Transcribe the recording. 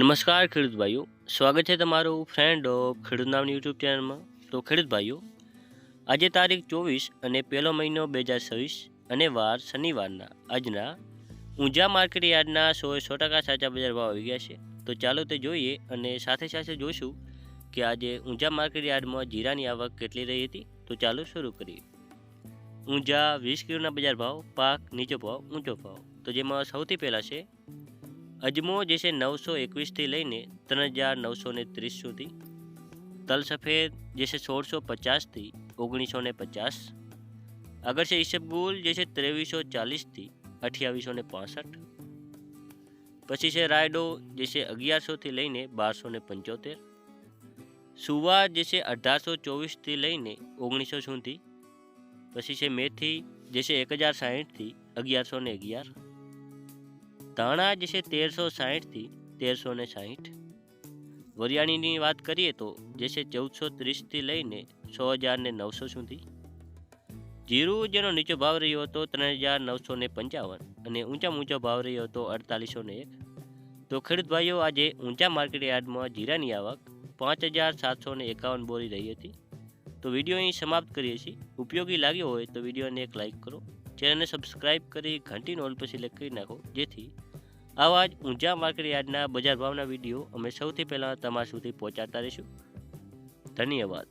નમસ્કાર, ખેડૂત ભાઈઓ. સ્વાગત છે તમારું ફ્રેન્ડ ઓફ ખેડૂત નામની યુટ્યુબ ચેનલમાં તો ખેડૂત ભાઈઓ, આજે તારીખ ચોવીસ અને પહેલો મહિનો બે હજાર છવ્વીસ અને વાર શનિવારના. આજના ઊંઝા માર્કેટ યાર્ડના સો સો ટકા સાચા બજાર ભાવ આવી ગયા છે. તો ચાલો તે જોઈએ અને સાથે સાથે જોઈશું કે આજે ઊંઝા માર્કેટ યાર્ડમાં જીરાની આવક કેટલી રહી હતી. તો ચાલો શરૂ કરીએ. ઊંઝા વીસ કિલોના બજાર ભાવ, પાક, નીચો ભાવ, ઊંચો ભાવ. તો જેમાં સૌથી પહેલાં છે અજમો જે છે નવસો એકવીસથી લઈને ત્રણ હજાર નવસો ને ત્રીસ સુધી. તલ સફેદ જે છે સોળસો પચાસથી ઓગણીસો ને પચાસ. આગળ છે ઈસબગુલ જે છે ત્રેવીસો ચાલીસથી અઠ્યાવીસો ને પાસઠ. પછી છે રાયડો જે છે અગિયારસોથી લઈને બારસો ને પંચોતેર. સુવા જે છે અઢારસો ચોવીસથી લઈને ઓગણીસો સુધી. પછી છે મેથી જે છે એક હજાર સાહીઠથી અગિયારસો ને અગિયાર. ધાણા જે છે તેરસો સાહીઠથી તેરસો ને સાહીઠ. વરિયાળીની વાત કરીએ તો જે છે ચૌદસો ત્રીસથી લઈને સો હજાર ને નવસો સુધી. જીરું જેનો નીચો ભાવ રહ્યો હતો ત્રણ હજાર નવસો ને પંચાવન અને ઊંચા ઊંચો ભાવ રહ્યો હતો અડતાલીસો ને એક. તો ખેડૂત આજે ઊંચા માર્કેટ યાર્ડમાં જીરાની આવક પાંચ હજાર સાતસો ને એકાવન બોરી રહી હતી. તો વીડિયો અહીં સમાપ્ત કરીએ છીએ. ઉપયોગી લાગ્યો હોય તો વિડીયોને એક લાઇક કરો. ચેનલને સબસ્ક્રાઇબ કરી ઘંટી નોલ પર સિલેક્ટ કરી નાખો. જેથી આવા જ ઊંચા માર્કેટ યાર્ડના બજાર ભાવના વીડિયો અમે સૌથી પહેલાં તમારા સુધી પહોંચાડતા રહીશું. ધન્યવાદ.